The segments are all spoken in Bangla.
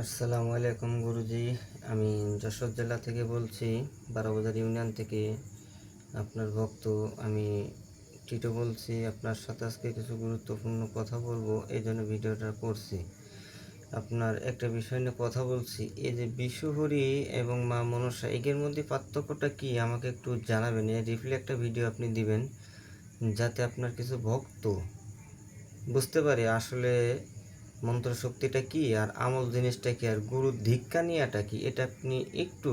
আসসালামু আলাইকুম গুরুজি। আমি যশোর জেলা থেকে বলছি, বারোবাজার ইউনিয়ন থেকে আপনার ভক্ত। আমি টিটো বলছি, আপনার সাথে আজকে কিছু গুরুত্বপূর্ণ কথা বলব, এই জন্য ভিডিওটা করছি। আপনার একটা বিষয় নিয়ে কথা বলছি, এই যে বিশ্বহরি এবং মা মনসা, এদের মধ্যে পার্থক্যটা কি? আমাকে একটু জানাবেন এই রিপ্লে একটা ভিডিও আপনি দিবেন, যাতে আপনার কিছু ভক্ত বুঝতে পারে আসলে মন্ত্র শক্তিটা কি আর আমল জিনিসটা কি আর গুরুর ধিক্কা নিয়াটা কি? এটা আপনি একটু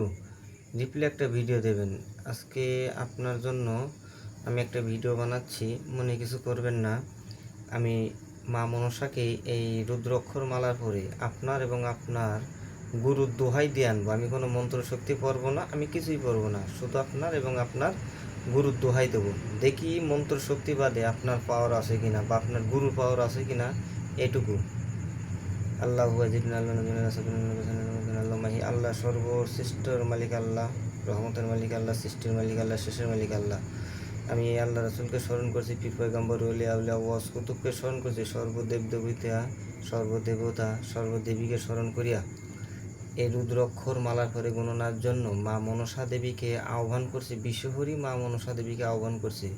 রিপ্লে একটা ভিডিও দেবেন। আজকে আপনার জন্য আমি একটা ভিডিও বানাচ্ছি, মনে কিছু করবেন না। আমি মা মনসাকে এই রুদ্রাক্ষর মালার পরে আপনার এবং আপনার গুরুর দোহাই দিয়ে আনব। আমি কোনো মন্ত্র শক্তি পড়ব না, আমি কিছুই পড়ব না। শুধু আপনার এবং আপনার গুরুর দোহাই দেবো। দেখি মন্ত্র শক্তি বাদে আপনার পাওয়ার আছে কিনা বা আপনার গুরুর পাওয়ার আছে কিনা, এটুকু। আল্লাহ আল্লাহ আল্লাহ সর্বশ্রেষ্ঠর মালিক আল্লাহ, রহমতের মালিক আল্লাহ, সৃষ্টির মালিক আল্লাহ, শেষের মালিক আল্লাহ। আমি এই আল্লাহ রসুলকে স্মরণ করছি পীর পয়গম্বর উলি আউলিয়া, ওয়াস, কুতুবকে স্মরণ করছি, সর্বদেব দেবতা, সর্বদেবতা, সর্বদেবীকে স্মরণ করিয়া এই রুদ্রক্ষর মালার পরে গণনার জন্য মা মনসা দেবীকে আহ্বান করছি বিশ্বহরি মা মনসা দেবীকে আহ্বান করছি।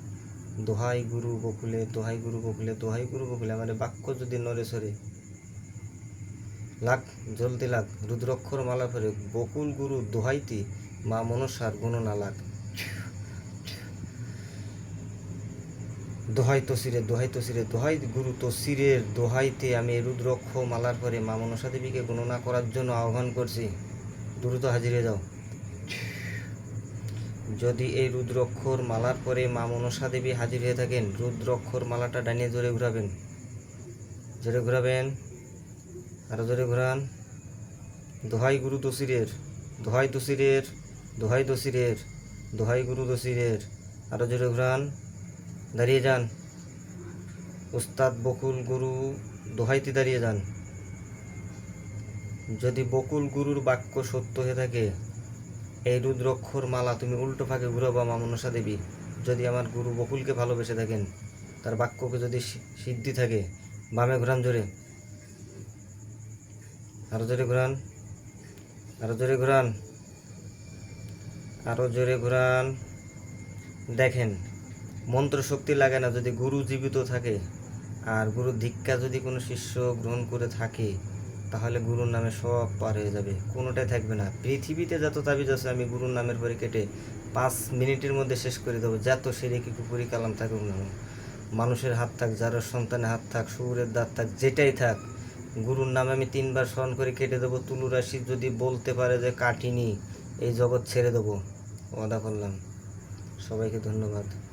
দোহাই গুরু বকুলে দোহাই গুরু বকুলে দোহাই গুরু বকুলে আমার বাক্য যদি নড়ে সরে লাখ, জলদি লাখ, রুদ্রক্ষর মালা পরে বকুল গুরু দোহাইতি মা মনসার গণনা লাখ। দোহাই তসিরে দোহাই তসিরে, দোহাই গুরু তসিরের দোহাইতে আমি রুদ্রক্ষ মালার পরে মা মনসা দেবীকে গণনা করার জন্য আহ্বান করছি। দ্রুত হাজিরে যাও। যদি এই রুদ্রক্ষর মালার পরে মা মনসা দেবী হাজির হয়ে থাকেন, রুদ্রক্ষর মালাটা ডানিয়ে জোরে ঘুরাবেন। জোরে ঘুরাবেন। আরও ধরে ঘুরান। দোহাই গুরু দোষীরের দোহাই দোষীরের দোহাই দোষীরের দোহাই গুরু দোষীরের আরও জোরে ঘুরান। দাঁড়িয়ে যান। উস্তাদ বকুল গুরু দোহাইতে দাঁড়িয়ে যান। যদি বকুল গুরুর বাক্য সত্য হয়ে থাকে, এই রুদ্রক্ষর মালা তুমি উল্টো ফাঁকে ঘুরাবা মা মনসা দেবী। যদি আমার গুরু বকুলকে ভালোবেসে থাকেন, তার বাক্যকে যদি সিদ্ধি থাকে, বামে ঘুরান জোরে। আরও জোরে ঘুরান। আরও জোরে ঘুরান। আরও জোরে ঘুরান। দেখেন মন্ত্র শক্তি লাগে না যদি গুরু জীবিত থাকে। আর গুরুর ধিক্কা যদি কোনো শিষ্য গ্রহণ করে থাকে, তাহলে গুরুর নামে সব পার হয়ে যাবে। কোনোটাই থাকবে না। পৃথিবীতে যত তাবিজ আছে, আমি গুরুর নামের পরে কেটে পাঁচ মিনিটের মধ্যে শেষ করে দেবো। যত সেরে কি কুপুরি কালাম থাকুক না মানুষের হাত থাক, যার সন্তানের হাত থাক শুকুরের দাঁত থাক, যেটাই থাক গুরুর নামে আমি তিনবার স্মরণ করে কেটে দেবো। তুলু রাশি যদি বলতে পারে যে কাটিনি, এই জগৎ ছেড়ে দেবো। ওয়াদা করলাম। সবাইকে ধন্যবাদ।